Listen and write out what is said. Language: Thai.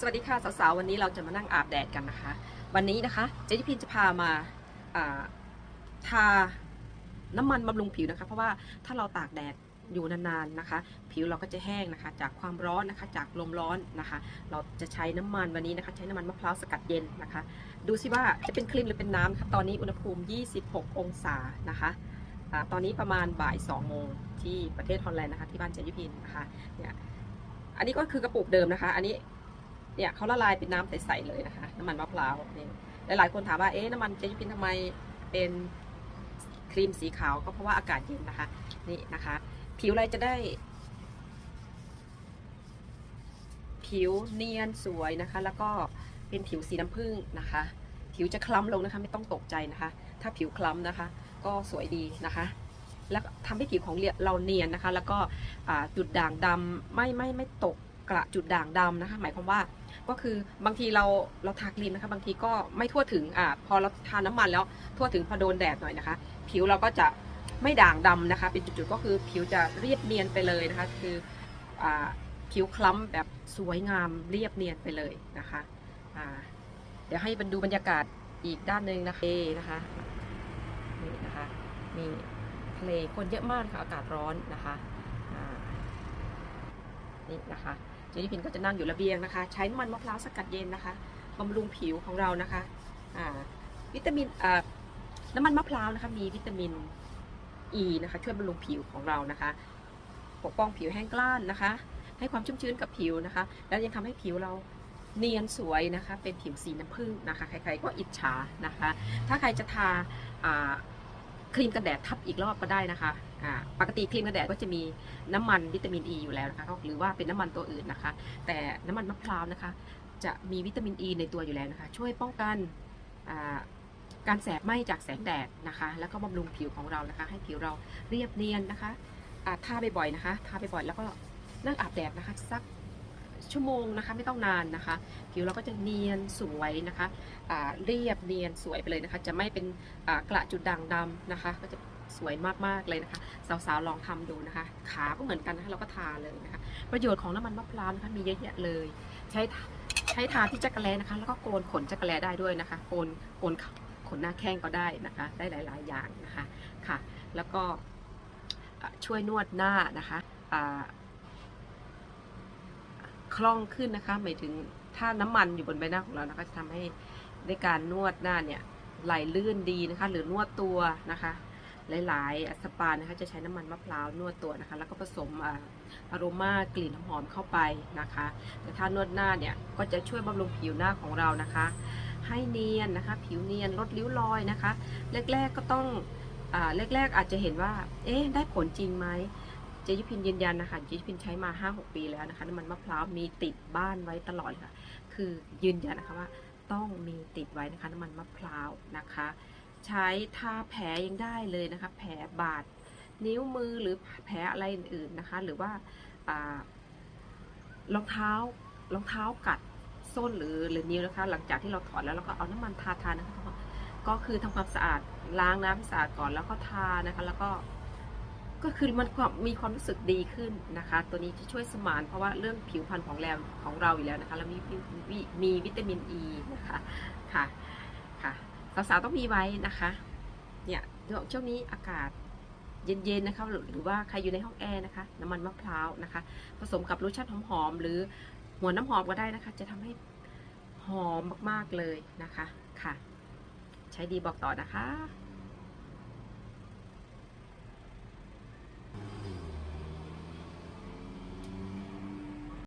สวัสดีค่ะสาวๆวันนี้เราจะมานั่งอาบแดดกันนะคะ วันนี้นะคะเจ๊ยิพินจะพามาาทาน้ำมันบำรุงผิวนะคะ เพราะว่าถ้าเราตากแดดอยู่นานๆนะคะ ผิวเราก็จะแห้งนะคะ จากความร้อนนะคะจากลมร้อนนะคะ เราจะใช้น้ำมันวันนี้นะคะ ใช้น้ำมันมะพร้าวสกัดเย็นนะคะ ดูสิว่าจะเป็นครีมหรือเป็นน้ำนะคะตอนนี้อุณหภูมิ 26 องศานะคะตอนนี้ประมาณบ่าย2โมงที่ประเทศฮอลแลนด์นะคะที่บ้านเจยิพินนะคะเนี่ยอันนี้ก็คือกระปุกเดิมนะคะ อันนี้ เนี่ยเขาละลายเป็นน้ำใสๆเลยนะคะ น้ำมันมะพร้าวนี่หลายๆคนถามว่าเอ๊ะน้ำมันเจยุพินทำไมเป็นครีมสีขาวก็เพราะว่าอากาศเย็นนะคะ นี่นะคะ ผิวอะไรจะได้ ผิวเนียนสวยนะคะ แล้วก็เป็นผิวสีน้ำผึ้งนะคะ ผิวจะคล้ำลงนะคะ ไม่ต้องตกใจนะคะ ถ้าผิวคล้ำนะคะ ก็สวยดีนะคะ แล้วทำให้ผิวของเราเนียนนะคะ แล้วก็จุดด่างดำไม่ไม่ไม่ตกกระจุดด่างดำนะคะ หมายความว่า ก็คือบางทีเราเราทาครีมนะคะ บางทีก็ไม่ทั่วถึงอ่าพอเราทาน้ำมันแล้วทั่วถึงพอโดนแดดหน่อยนะคะ ผิวเราก็จะไม่ด่างดำนะคะ เป็นจุดๆก็คือผิวจะเรียบเนียนไปเลยนะคะ คืออ่าผิวคล้ำแบบสวยงามเรียบเนียนไปเลยนะคะอ่าเดี๋ยวให้มันดูบรรยากาศอีกด้านหนึ่งนะคะนะคะนี่นะคะนี่ทะเลคนเยอะมากค่ะอากาศร้อนนะคะ นี่นะคะเจนิพินก็จะนั่งอยู่ระเบียงนะคะ ใช้น้ำมันมะพร้าวสกัดเย็นนะคะบำรุงผิวของเรานะคะวิตามินน้ำมันมะพร้าวนะคะมีวิตามินอ e ีนะคะช่วยบำรุงผิวของเรานะคะปกป้องผิวแห้งกล้านนะคะ ให้ความชุ่มชื้นกับผิวนะคะ แล้วยังทำให้ผิวเราเนียนสวยนะคะ เป็นผิวสีน้ำผึ้งนะคะ ใครๆก็อิจฉานะคะ ถ้าใครจะทาครีมกันแดดทับอีกรอบก็ได้นะคะ ปกติครีมกันแดดก็จะมีน้ำมันวิตามินอ e ีอยู่แล้วนะคะหรือว่าเป็นน้ำมันตัวอื่นนะคะ แต่น้ำมันมะพร้าวนะคะ จะมีวิตามินอ e ีในตัวอยู่แล้วนะคะ ช่วยป้องกันการแสบไหม้จากแสงแดดนะคะ แล้วก็บำรุงผิวของเรานะคะ ให้ผิวเราเรียบเนียนนะคะอ่าทาบ่อยๆนะคะทาบ่อยๆแล้วก็นั่งอาบแดดนะคะสักชั่วโมงนะคะไม่ต้องนานนะคะ ผิวเราก็จะเนียนสวยนะคะเรียบเนียนสวยไปเลยนะคะ จะไม่เป็นกระจุดด่างดำนะคะก็จะ สวยมากๆเลยนะคะสาวๆลองทำดูนะคะ ขาก็เหมือนกันนะคะเราก็ทาเลยนะคะประโยชน์ของน้ำมันมะพร้าวนะคะมีเยอะแยะเลย ใช้ใช้ทาที่จักรแลนะคะ แล้วก็โกนขนจักรแลได้ด้วยนะคะโกนโกนขนหน้าแข้งก็ได้นะคะ ได้หลาย ๆ อย่างนะคะค่ะ แล้วก็ช่วยนวดหน้านะคะคล่องขึ้นนะคะหมายถึงถ้าน้ำมันอยู่บนใบหน้าของเรานะคะจะทำให้ในการนวดหน้าเนี่ยไหลลื่นดีนะคะ หรือนวดตัวนะคะ หลายๆสปานะคะจะใช้น้ำมันมะพร้าวนวดตัวนะคะ แล้วก็ผสมอาอโรมากลิ่นหอมเข้าไปนะคะ แต่ถ้านวดหน้าเนี่ยก็จะช่วยบำรุงผิวหน้าของเรานะคะ ให้เนียนนะคะ ผิวเนียนลดริ้วรอยนะคะ แรก ๆ ก็ต้องอแรก ๆ อาจจะเห็นว่า เอ๊ะได้ผลจริงไหมเจยุพินยืนยันนะคะเจยุพินใช้มา 5-6 ปีแล้วนะคะน้ำมันมะพร้าวมีติดบ้านไว้ตลอดค่ะ คือยืนยันนะคะว่าต้องมีติดไว้นะคะน้ำมันมะพร้าวนะคะ ใช้ทาแผลยังได้เลยนะคะ แผลบาดนิ้วมือหรือแผลอะไรอื่นๆนะคะ หรือว่ารองเท้ารองเท้ากัดส้นหรือหรือนิ้วนะคะ หลังจากที่เราถอดแล้วเราก็เอาน้ำมันทาทานะคะก็คือทำความสะอาดล้างน้ำสะอาดก่อนแล้วก็ทานะคะ แล้วก็ก็คือมันมีความรู้สึกดีขึ้นนะคะ ตัวนี้จะช่วยสมานเพราะว่าเรื่องผิวพรรณของแรมของเราอยู่แล้วนะคะ แล้วมีมีมีวิตามินอ e ีนะคะค่ะค่ะ สาวๆต้องมีไว้นะคะ เนี่ยช่วงนี้อากาศเย็นๆนะคะหรือหรือว่าใครอยู่ในห้องแอร์นะคะ น้ำมันมะพร้าวนะคะ ผสมกับรสชาติหอมๆหรือหัวน้ำหอมก็ได้นะคะ จะทำให้หอมมากๆเลยนะคะค่ะ ใช้ดีบอกต่อนะคะ